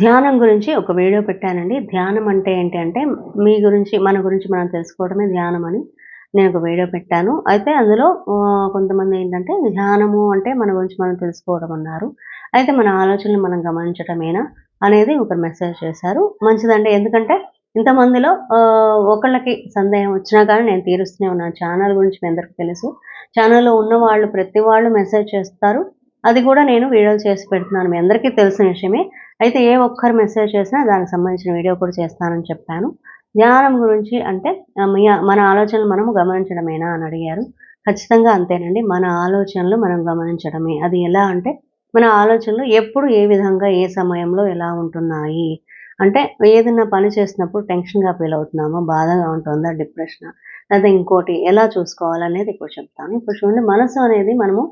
ధ్యానం గురించి ఒక వీడియో పెట్టానండి. ధ్యానం అంటే ఏంటి అంటే మీ గురించి మన గురించి మనం తెలుసుకోవడమే ధ్యానం అని నేను ఒక వీడియో పెట్టాను. అయితే అందులో కొంతమంది ఏంటంటే ధ్యానము అంటే మన గురించి మనం తెలుసుకోవడం అన్నారు. అయితే మన ఆలోచనలు మనం గమనించటమేనా అనేది ఒకరు మెసేజ్ చేశారు. మంచిదండి. ఎందుకంటే ఇంతమందిలో ఒకళ్ళకి సందేహం వచ్చినా కానీ నేను తీరుస్తూనే ఉన్నాను. ఛానల్ గురించి మీ అందరికీ తెలుసు. ఛానల్లో ఉన్న వాళ్ళు ప్రతి వాళ్ళు మెసేజ్ చేస్తారు. అది కూడా నేను వీడియోలు చేసి పెడుతున్నాను. మీ అందరికీ తెలిసిన విషయమే. అయితే ఏ ఒక్కరు మెసేజ్ చేసినా దానికి సంబంధించిన వీడియో కూడా చేస్తానని చెప్పాను. ధ్యానం గురించి అంటే మన ఆలోచనలు మనము గమనించడమేనా అని అడిగారు. ఖచ్చితంగా అంతేనండి. మన ఆలోచనలు మనం గమనించడమే. అది ఎలా అంటే మన ఆలోచనలు ఎప్పుడు ఏ విధంగా ఏ సమయంలో ఎలా ఉంటున్నాయి? అంటే ఏదైనా పని చేసినప్పుడు టెన్షన్గా ఫీల్ అవుతున్నామో? బాధగా ఉంటుందా? డిప్రెషన్? లేదా ఇంకోటి ఎలా చూసుకోవాలనేది ఇప్పుడు చెప్తాను. ఇప్పుడు చూడండి మనసు అనేది మనము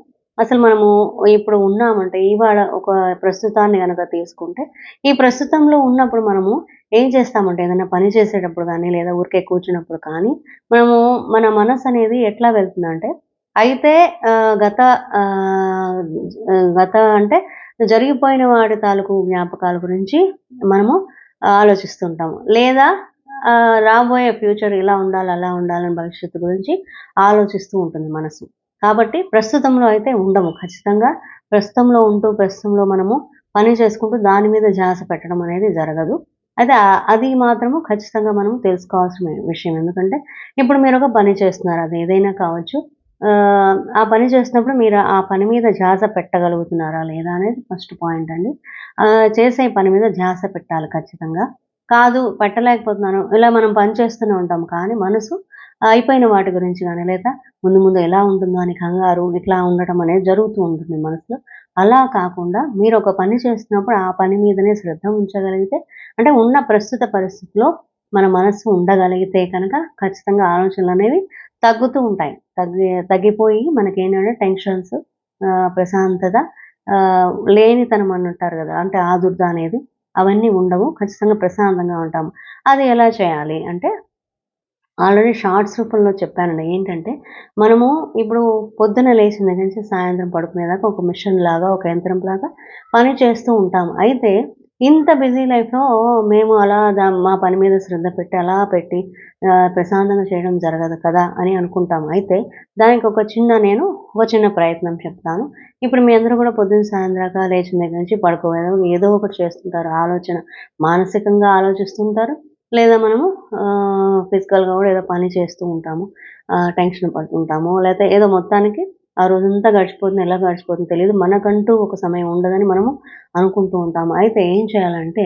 అసలు మనము ఇప్పుడు ఉన్నామంటే ఇవాళ ఒక ప్రస్తుతాన్ని కనుక తీసుకుంటే ఈ ప్రస్తుతంలో ఉన్నప్పుడు మనము ఏం చేస్తామంటే ఏదైనా పని చేసేటప్పుడు కానీ లేదా ఊరికే కూర్చున్నప్పుడు కానీ మనము మన మనసు అనేది ఎట్లా వెళ్తుందంటే అయితే గత గత అంటే జరిగిపోయిన వాటి తాలూకు జ్ఞాపకాల గురించి మనము ఆలోచిస్తుంటాము. లేదా రాబోయే ఫ్యూచర్ ఇలా ఉండాలి అలా ఉండాలని భవిష్యత్తు గురించి ఆలోచిస్తూ ఉంటుంది మనసు. కాబట్టి ప్రస్తుతంలో అయితే ఉండము. ఖచ్చితంగా ప్రస్తుతంలో ఉంటూ ప్రస్తుతంలో మనము పని చేసుకుంటూ దాని మీద ధ్యాస పెట్టడం అనేది జరగదు. అయితే అది మాత్రము ఖచ్చితంగా మనం తెలుసుకోవాల్సిన విషయం. ఎందుకంటే ఇప్పుడు మీరు ఒక పని చేస్తున్నారు అది ఏదైనా కావచ్చు. ఆ పని చేసినప్పుడు మీరు ఆ పని మీద ధ్యాస పెట్టగలుగుతున్నారా లేదా అనేది ఫస్ట్ పాయింట్ అండి. చేసే పని మీద ధ్యాస పెట్టాలి ఖచ్చితంగా. కాదు పెట్టలేకపోతున్నాను. ఇలా మనం పని చేస్తూనే ఉంటాం కానీ మనసు అయిపోయిన వాటి గురించి కానీ లేదా ముందు ముందు ఎలా ఉంటుందో అని కంగారు ఇట్లా ఉండటం అనేది జరుగుతూ ఉంటుంది మనసులో. అలా కాకుండా మీరు ఒక పని చేస్తున్నప్పుడు ఆ పని మీదనే శ్రద్ధ ఉంచగలిగితే అంటే ఉన్న ప్రస్తుత పరిస్థితిలో మన మనసు ఉండగలిగితే కనుక ఖచ్చితంగా ఆలోచనలు అనేవి తగ్గుతూ ఉంటాయి. తగ్గి తగ్గిపోయి మనకేంటంటే టెన్షన్స్ ప్రశాంతత లేనితనం అంటారు కదా అంటే ఆదుర్ద అనేది అవన్నీ ఉండవు. ఖచ్చితంగా ప్రశాంతంగా ఉంటాము. అది ఎలా చేయాలి అంటే ఆల్రెడీ షార్ట్స్ రూపంలో చెప్పానండి. ఏంటంటే మనము ఇప్పుడు పొద్దున లేచిన దగ్గర నుంచి సాయంత్రం పడుకునేదాకా ఒక మిషన్ లాగా ఒక యంత్రం లాగా పని చేస్తూ ఉంటాము అయితే ఇంత బిజీ లైఫ్లో మేము అలా దా మా పని మీద శ్రద్ధ పెట్టి అలా పెట్టి ప్రశాంతంగా చేయడం జరగదు కదా అని అనుకుంటాము అయితే దానికి ఒక చిన్న నేను ఒక చిన్న ప్రయత్నం చెప్తాను. ఇప్పుడు మీ అందరూ కూడా పొద్దున్న సాయంత్రాక లేచిన దగ్గర నుంచి పడుకోలేదు ఏదో ఒకటి చేస్తుంటారు. ఆలోచన మానసికంగా ఆలోచిస్తుంటారు. లేదా మనము ఫిజికల్గా కూడా ఏదో పని చేస్తూ ఉంటాము టెన్షన్ పడుతుంటాము లేకపోతే ఏదో మొత్తానికి ఆ రోజంతా గడిచిపోతుంది ఎలా గడిచిపోతుందో తెలియదు. మనకంటూ ఒక సమయం ఉండదని మనము అనుకుంటూ ఉంటాము. అయితే ఏం చేయాలంటే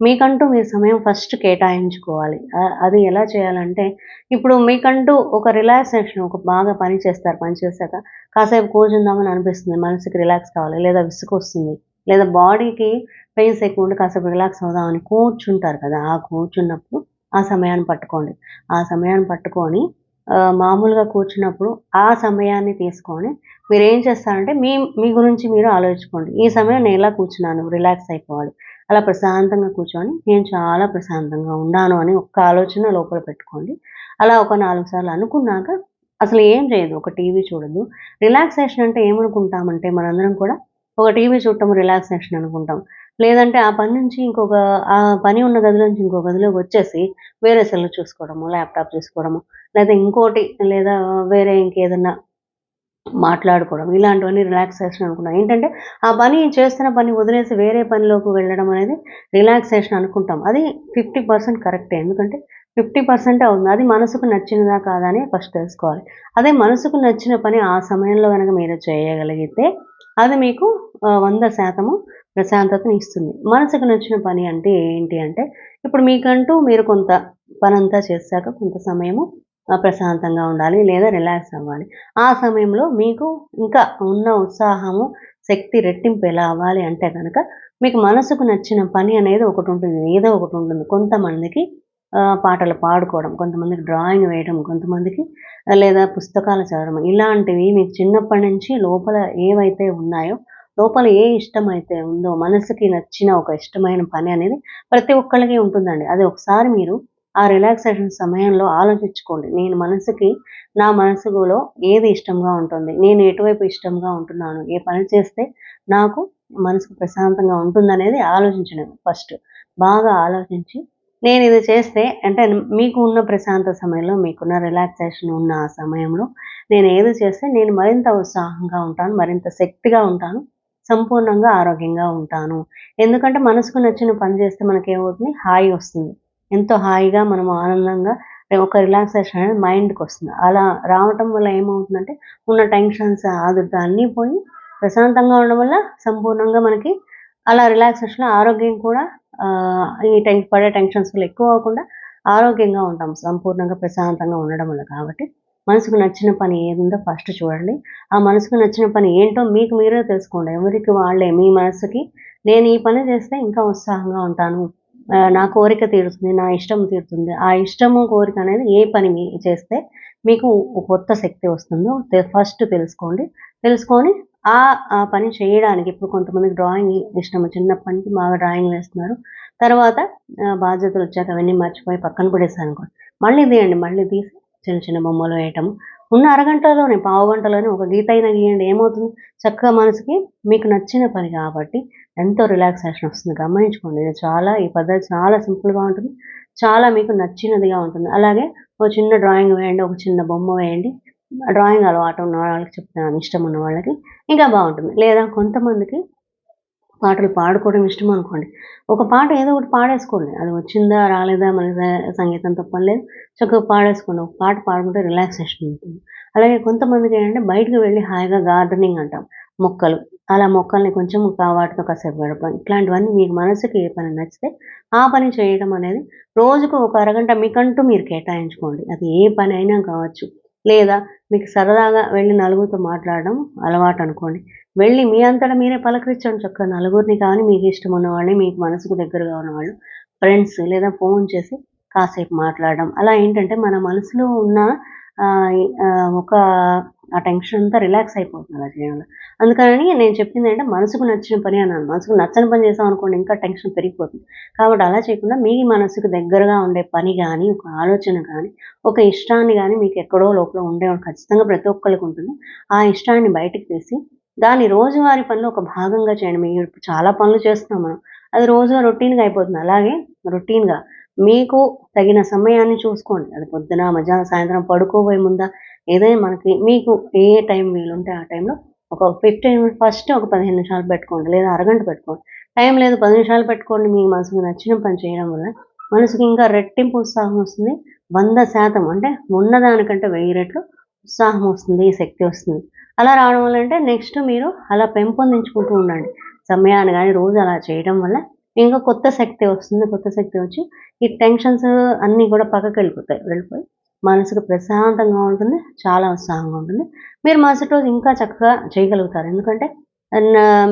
మీకంటూ మీ సమయం ఫస్ట్ కేటాయించుకోవాలి. అది ఎలా చేయాలంటే ఇప్పుడు మీకంటూ ఒక రిలాక్సేషన్ ఒక బాగా పని చేస్తారు పని చేశాక కాసేపు కూర్చుందామని అనిపిస్తుంది. మనసుకి రిలాక్స్ కావాలి లేదా విసుగు వస్తుంది లేదా బాడీకి పెయిన్ ఎక్కువ ఉండి కాసేపు రిలాక్స్ అవుదామని కూర్చుంటారు కదా ఆ కూర్చున్నప్పుడు ఆ సమయాన్ని పట్టుకోండి. ఆ సమయాన్ని పట్టుకొని మామూలుగా కూర్చున్నప్పుడు ఆ సమయాన్ని తీసుకొని మీరు ఏం చేస్తారంటే మీ మీ గురించి మీరు ఆలోచించుకోండి. ఈ సమయం నేను ఎలా కూర్చున్నాను? రిలాక్స్ అయిపోవాలి. అలా ప్రశాంతంగా కూర్చొని నేను చాలా ప్రశాంతంగా ఉన్నాను అని ఒక్క ఆలోచన లోపల పెట్టుకోండి. అలా ఒక నాలుగు సార్లు అనుకున్నాక అసలు ఏం చేయదు. ఒక టీవీ చూడదు రిలాక్సేషన్ అంటే ఏమనుకుంటామంటే మనందరం కూడా ఒక టీవీ చూడటం రిలాక్సేషన్ అనుకుంటాం. లేదంటే ఆ పని నుంచి ఇంకొక ఆ పని ఉన్న గదిలో నుంచి ఇంకో గదిలోకి వచ్చేసి వేరే సెల్ చూసుకోవడము ల్యాప్టాప్ చూసుకోవడము లేదా ఇంకోటి లేదా వేరే ఇంకేదన్నా మాట్లాడుకోవడం ఇలాంటివన్నీ రిలాక్సేషన్ అనుకున్నాం ఏంటంటే ఆ పని చేస్తున్న పని వదిలేసి వేరే పనిలోకి వెళ్ళడం అనేది రిలాక్సేషన్ అనుకుంటాం. అది ఫిఫ్టీ పర్సెంట్ కరెక్టే. ఎందుకంటే ఫిఫ్టీ పర్సెంట్ అవుతుంది. అది మనసుకు నచ్చినదా కాదా అని ఫస్ట్ తెలుసుకోవాలి. అదే మనసుకు నచ్చిన పని ఆ సమయంలో కనుక మీరు చేయగలిగితే అది మీకు వంద శాతము ప్రశాంతతని ఇస్తుంది. మనసుకు నచ్చిన పని అంటే ఏంటి అంటే ఇప్పుడు మీకంటూ మీరు కొంత పనంతా చేశాక కొంత సమయము ప్రశాంతంగా ఉండాలి లేదా రిలాక్స్ అవ్వాలి. ఆ సమయంలో మీకు ఇంకా ఉన్న ఉత్సాహము శక్తి రెట్టింపు ఎలా అవ్వాలి అంటే కనుక మీకు మనసుకు నచ్చిన పని అనేది ఒకటి ఉంటుంది. ఏదో ఒకటి ఉంటుంది. కొంతమందికి పాటలు పాడుకోవడం కొంతమందికి డ్రాయింగ్ వేయడం కొంతమందికి లేదా పుస్తకాలు చదవడం ఇలాంటివి మీకు చిన్నప్పటి నుంచి లోపల ఏవైతే ఉన్నాయో లోపల ఏ ఇష్టం అయితే ఉందో మనసుకి నచ్చిన ఒక ఇష్టమైన పని అనేది ప్రతి ఒక్కళ్ళకి ఉంటుందండి. అది ఒకసారి మీరు ఆ రిలాక్సేషన్ సమయంలో ఆలోచించుకోండి. నేను మనసుకి నా మనసులో ఏది ఇష్టంగా ఉంటుంది నేను ఎటువైపు ఇష్టంగా ఉంటున్నాను ఏ పని చేస్తే నాకు మనసుకు ప్రశాంతంగా ఉంటుందనేది ఆలోచించడం ఫస్ట్. బాగా ఆలోచించి నేను ఇది చేస్తే అంటే మీకు ఉన్న ప్రశాంత సమయంలో మీకున్న రిలాక్సేషన్ ఉన్న ఆ సమయంలో నేను ఏది చేస్తే నేను మరింత ఉత్సాహంగా ఉంటాను మరింత శక్తిగా ఉంటాను సంపూర్ణంగా ఆరోగ్యంగా ఉంటాను. ఎందుకంటే మనసుకు నచ్చిన పని చేస్తే మనకి ఏమవుతుంది హాయి వస్తుంది. ఎంతో హాయిగా మనం ఆనందంగా ఒక రిలాక్సేషన్ అనేది మైండ్కి వస్తుంది. అలా రావటం వల్ల ఏమవుతుందంటే ఉన్న టెన్షన్స్ ఆదుర్త అన్నీ పోయి ప్రశాంతంగా ఉండడం వల్ల సంపూర్ణంగా మనకి అలా రిలాక్సేషన్ ఆరోగ్యం కూడా ఈ టెన్ పడే టెన్షన్స్ వల్ల ఎక్కువ అవ్వకుండా ఆరోగ్యంగా ఉంటాం. సంపూర్ణంగా ప్రశాంతంగా ఉండడం వల్ల కాబట్టి మనసుకు నచ్చిన పని ఏముందో ఫస్ట్ చూడండి. ఆ మనసుకు నచ్చిన పని ఏంటో మీకు మీరే తెలుసుకోండి. ఎవరికి వాళ్ళే? మీ మనసుకి. నేను ఈ పని చేస్తే ఇంకా ఉత్సాహంగా ఉంటాను. నా కోరిక తీరుతుంది నా ఇష్టం తీరుతుంది. ఆ ఇష్టము కోరిక అనేది ఏ పని చేస్తే మీకు కొత్త శక్తి వస్తుందో ఫస్ట్ తెలుసుకోండి. తెలుసుకొని ఆ ఆ పని చేయడానికి ఇప్పుడు కొంతమంది డ్రాయింగ్ ఇష్టం చిన్నప్పటి నుంచి బాగా డ్రాయింగ్ వేస్తున్నారు. తర్వాత బాధ్యతలు వచ్చాక అవన్నీ మర్చిపోయి పక్కన పడేసాను అనుకోండి మళ్ళీ తీయండి. మళ్ళీ తీసి చిన్న చిన్న బొమ్మలు వేయటం. ఉన్న అరగంటలోనే పావు గంటలోనే ఒక గీత అయినా గీయండి ఏమవుతుంది? చక్కగా మనసుకి మీకు నచ్చిన పని కాబట్టి ఎంతో రిలాక్సేషన్ వస్తుంది. గమనించుకోండి ఇది చాలా ఈ పద్ధతి చాలా సింపుల్గా ఉంటుంది. చాలా మీకు నచ్చినదిగా ఉంటుంది. అలాగే ఒక చిన్న డ్రాయింగ్ వేయండి ఒక చిన్న బొమ్మ వేయండి. డ్రాయింగ్ అలవాటు ఉన్న వాళ్ళకి చెప్తున్నాను ఇష్టం ఉన్న వాళ్ళకి. ఇంకా బాగుంటుంది. లేదా కొంతమందికి పాటలు పాడుకోవడం ఇష్టం అనుకోండి. ఒక పాట ఏదో ఒకటి పాడేసుకోండి. అది వచ్చిందా రాలేదా మనకి సంగీతంతో సంగీతం తప్పలేదు చక్కగా పాడేసుకోండి. ఒక పాట పాడుకుంటే రిలాక్సేషన్ ఉంటుంది. అలాగే కొంతమందికి ఏంటంటే బయటకు వెళ్ళి హాయిగా గార్డెనింగ్ అంటాం. మొక్కలు. అలా మొక్కల్ని కొంచెం కా- వాటితో కాసేపు గడపడం. ఇట్లాంటివన్నీ మీకు మనసుకి ఏ పని నచ్చితే ఆ పని చేయడం అనేది రోజుకు ఒక అరగంట మీకంటూ మీరు కేటాయించుకోండి. అది ఏ పని అయినా కావచ్చు. లేదా మీకు సరదాగా వెళ్ళి నలుగురితో మాట్లాడడం అలవాటు అనుకోండి. వెళ్ళి మీ అంతటా మీరే పలకరించండి చక్క నలుగురిని కానీ మీకు ఇష్టం ఉన్నవాళ్ళని మీకు మనసుకు దగ్గరగా ఉన్నవాళ్ళు ఫ్రెండ్స్ లేదా ఫోన్ చేసి కాసేపు మాట్లాడడం. అలా ఏంటంటే మన మనసులో ఉన్న ఒక ఆ టెన్షన్ అంతా రిలాక్స్ అయిపోతుంది అలా చేయడం వల్ల అందుకని నేను చెప్పింది ఏంటంటే మనసుకు నచ్చిన పని అన్నాను. మనసుకు నచ్చని పని చేసాం అనుకోండి ఇంకా టెన్షన్ పెరిగిపోతుంది. కాబట్టి అలా చేయకుండా మీ మనసుకు దగ్గరగా ఉండే పని కానీ ఒక ఆలోచన కానీ ఒక ఇష్టాన్ని కానీ మీకు ఎక్కడో లోపల ఉండే ఖచ్చితంగా ప్రతి ఒక్కరికి ఉంటుంది. ఆ ఇష్టాన్ని బయటకు తీసి దాన్ని రోజువారీ పనులు ఒక భాగంగా చేయండి. మీరు ఇప్పుడు చాలా పనులు చేస్తున్నాం మనం. అది రోజుగా రొటీన్గా అయిపోతుంది. అలాగే రొటీన్గా మీకు తగిన సమయాన్ని చూసుకోండి. అది పొద్దున మధ్యాహ్నం సాయంత్రం పడుకోబోయే ముందా ఏదైనా మనకి మీకు ఏ టైం వీలుంటే ఆ టైంలో ఒక ఫిఫ్టీన్ మినిట్స్ ఫస్ట్ ఒక పదిహేను నిమిషాలు పెట్టుకోండి లేదా అరగంట పెట్టుకోండి. టైం లేదు పది నిమిషాలు పెట్టుకోండి మీ మనసుకు నచ్చిన పని చేయడం వల్ల మనసుకి ఇంకా రెట్టింపు ఉత్సాహం వస్తుంది. వంద శాతం అంటే ఉన్నదానికంటే వెయ్యి రెట్లు ఉత్సాహం వస్తుంది శక్తి వస్తుంది. అలా రావడం వల్ల అంటే నెక్స్ట్ మీరు అలా పెంపొందించుకుంటూ ఉండండి. సమయాన్ని కానీ రోజు అలా చేయడం వల్ల ఇంకా కొత్త శక్తి వస్తుంది కొత్త శక్తి వచ్చి ఈ టెన్షన్స్ అన్నీ కూడా పక్కకి వెళ్ళిపోతాయి వెళ్ళిపోయి మనసుకు ప్రశాంతంగా ఉంటుంది చాలా ఉత్సాహంగా ఉంటుంది. మీరు మరుసటి రోజు ఇంకా చక్కగా చేయగలుగుతారు. ఎందుకంటే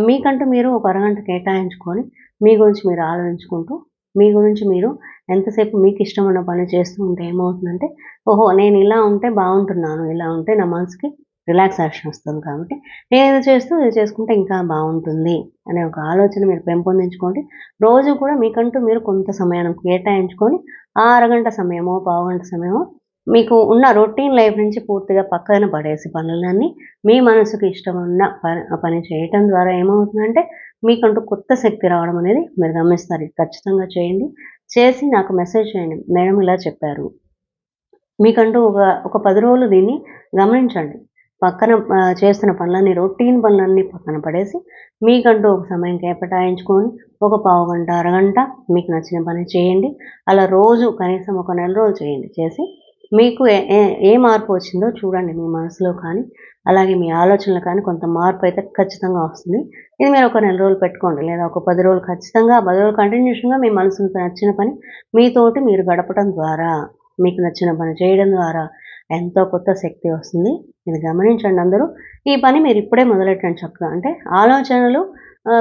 మీకంటూ మీరు ఒక అరగంట కేటాయించుకొని మీ గురించి మీరు ఆలోచించుకుంటూ మీ గురించి మీరు ఎంతసేపు మీకు ఇష్టమైన పని చేస్తూ ఉంటే ఏమవుతుందంటే ఓహో నేను ఇలా ఉంటే బాగుంటున్నాను ఇలా ఉంటే నా మనసుకి రిలాక్సేషన్ వస్తుంది కాబట్టి నేను ఇది చేస్తూ ఇది చేసుకుంటే ఇంకా బాగుంటుంది అనే ఒక ఆలోచన మీరు పెంపొందించుకోండి. రోజు కూడా మీకంటూ మీరు కొంత సమయాన్ని కేటాయించుకొని ఆ అరగంట సమయమో పావుగంట సమయమో మీకు ఉన్న రొటీన్ లైఫ్ నుంచి పూర్తిగా పక్కన పడేసి పనులన్నీ మీ మనసుకు ఇష్టం ఉన్న పని ఆ పని చేయటం ద్వారా ఏమవుతుందంటే మీకంటూ కొత్త శక్తి రావడం అనేది మీరు గమనిస్తారు. ఖచ్చితంగా చేయండి. చేసి నాకు మెసేజ్ చేయండి. మేడం ఇలా చెప్పారు. మీకంటూ ఒక ఒక పది రోజులు దీన్ని గమనించండి. పక్కన చేస్తున్న పనులన్నీ రొటీన్ పనులన్నీ పక్కన పడేసి మీకంటూ ఒక సమయం కేటాయించుకొని ఒక పావు గంట అరగంట మీకు నచ్చిన పని చేయండి. అలా రోజు కనీసం ఒక నెల రోజులు చేయండి. చేసి మీకు ఏ ఏ- మార్పు వచ్చిందో చూడండి మీ మనసులో కానీ అలాగే మీ ఆలోచనలో కానీ కొంత మార్పు అయితే ఖచ్చితంగా వస్తుంది. ఇది మీరు ఒక నెల రోజులు పెట్టుకోండి. లేదా ఒక పది రోజులు ఖచ్చితంగా పది రోజులు కంటిన్యూషన్గా మీ మనసుకు నచ్చిన పని మీతోటి మీరు గడపడం ద్వారా మీకు నచ్చిన పని చేయడం ద్వారా ఎంతో కొత్త శక్తి వస్తుంది. ఇది గమనించండి అందరూ. ఈ పని మీరు ఇప్పుడే మొదలెట్టండి చక్కగా. అంటే ఆలోచనలు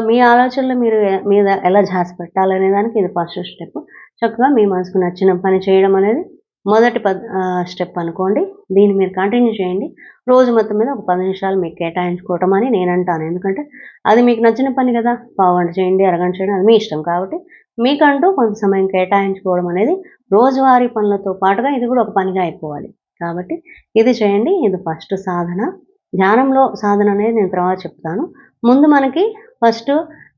మీ ఆలోచనలు మీరు మీద ఎలా జాసి పెట్టాలనే దానికి ఇది ఫస్ట్ స్టెప్ చక్కగా మీ మనసుకు నచ్చిన పని చేయడం అనేది మొదటి స్టెప్ అనుకోండి. దీన్ని మీరు కంటిన్యూ చేయండి. రోజు మొత్తం మీద ఒక పది నిమిషాలు మీకు కేటాయించుకోవటం అని నేను అంటాను. ఎందుకంటే అది మీకు నచ్చిన పని కదా. పావుగంట చేయండి అరగంట చేయండి అది మీ ఇష్టం. కాబట్టి మీకంటూ కొంత సమయం కేటాయించుకోవడం అనేది రోజువారీ పనులతో పాటుగా ఇది కూడా ఒక పనిగా అయిపోవాలి. కాబట్టి ఇది చేయండి. ఇది ఫస్ట్ సాధన. ధ్యానంలో సాధన అనేది నేను తర్వాత చెప్తాను. ముందు మనకి ఫస్ట్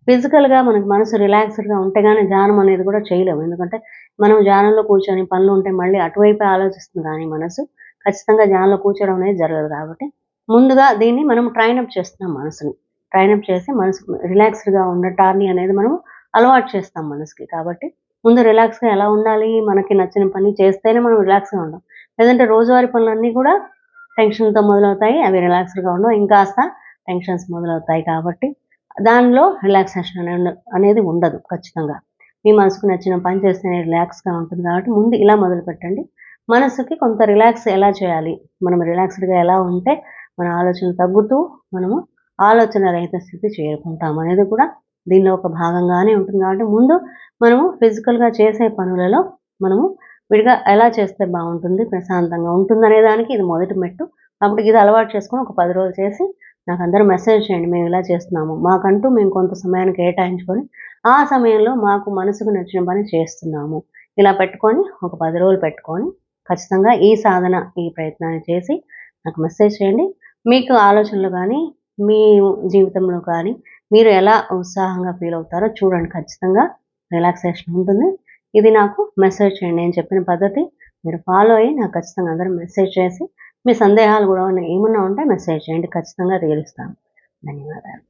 ఫిజికల్గా మనకి మనసు రిలాక్స్డ్గా ఉంటే కానీ ధ్యానం అనేది కూడా చేయలేము. ఎందుకంటే మనం ధ్యానంలో కూర్చొని పనులు ఉంటే మళ్ళీ అటువైపే ఆలోచిస్తుంది కానీ మనసు. ఖచ్చితంగా ధ్యానంలో కూర్చోవడం అనేది జరగదు కాబట్టి ముందుగా దీన్ని మనం ట్రైనప్ చేస్తున్నాం మనసుని. ట్రైనప్ చేసి మనసు రిలాక్స్డ్గా ఉండటాన్ని అనేది మనం అలవాటు చేస్తాం మనసుకి. కాబట్టి ముందు రిలాక్స్గా ఎలా ఉండాలి? మనకి నచ్చిన పని చేస్తేనే మనం రిలాక్స్గా ఉంటాం. లేదంటే రోజువారీ పనులన్నీ కూడా టెన్షన్తో మొదలవుతాయి. అవి రిలాక్స్డ్గా ఉండవు. ఇంకాస్త టెన్షన్స్ మొదలవుతాయి కాబట్టి దానిలో రిలాక్సేషన్ అనేది ఉండదు ఖచ్చితంగా. మీ మనసుకు నచ్చిన పని చేస్తేనే రిలాక్స్గా ఉంటుంది కాబట్టి ముందు ఇలా మొదలు పెట్టండి మనసుకి కొంత రిలాక్స్ ఎలా చేయాలి? మనం రిలాక్స్డ్గా ఎలా ఉంటే మన ఆలోచన తగ్గుతూ మనము ఆలోచన రహిత స్థితి చేరుకుంటాం అనేది కూడా దీనిలో ఒక భాగంగానే ఉంటుంది కాబట్టి ముందు మనము ఫిజికల్గా చేసే పనులలో మనము విడిగా ఎలా చేస్తే బాగుంటుంది ప్రశాంతంగా ఉంటుంది అనే దానికి ఇది మొదటి మెట్టు. కాబట్టి ఇది అలవాటు చేసుకొని ఒక పది రోజులు చేసి నాకు అందరూ మెసేజ్ చేయండి మేము ఇలా చేస్తున్నాము. మాకంటూ మేము కొంత సమయాన్ని కేటాయించుకొని ఆ సమయంలో మాకు మనసుకు నచ్చిన పని చేస్తున్నాము. ఇలా పెట్టుకొని ఒక పది రోజులు పెట్టుకొని ఖచ్చితంగా ఈ సాధన ఈ ప్రయత్నాన్ని చేసి నాకు మెసేజ్ చేయండి. మీకు ఆలోచనలు కానీ మీ జీవితంలో కానీ మీరు ఎలా ఉత్సాహంగా ఫీల్ అవుతారో చూడండి. ఖచ్చితంగా రిలాక్సేషన్ ఉంటుంది. ఇది నాకు మెసేజ్ చేయండి. నేను చెప్పిన పద్ధతి మీరు ఫాలో అయ్యి నాకు ఖచ్చితంగా అందరూ మెసేజ్ చేసి మీ సందేహాలు కూడా ఏమన్నా ఉంటే మెసేజ్ చేయండి. ఖచ్చితంగా తీరుస్తాను ధన్యవాదాలు.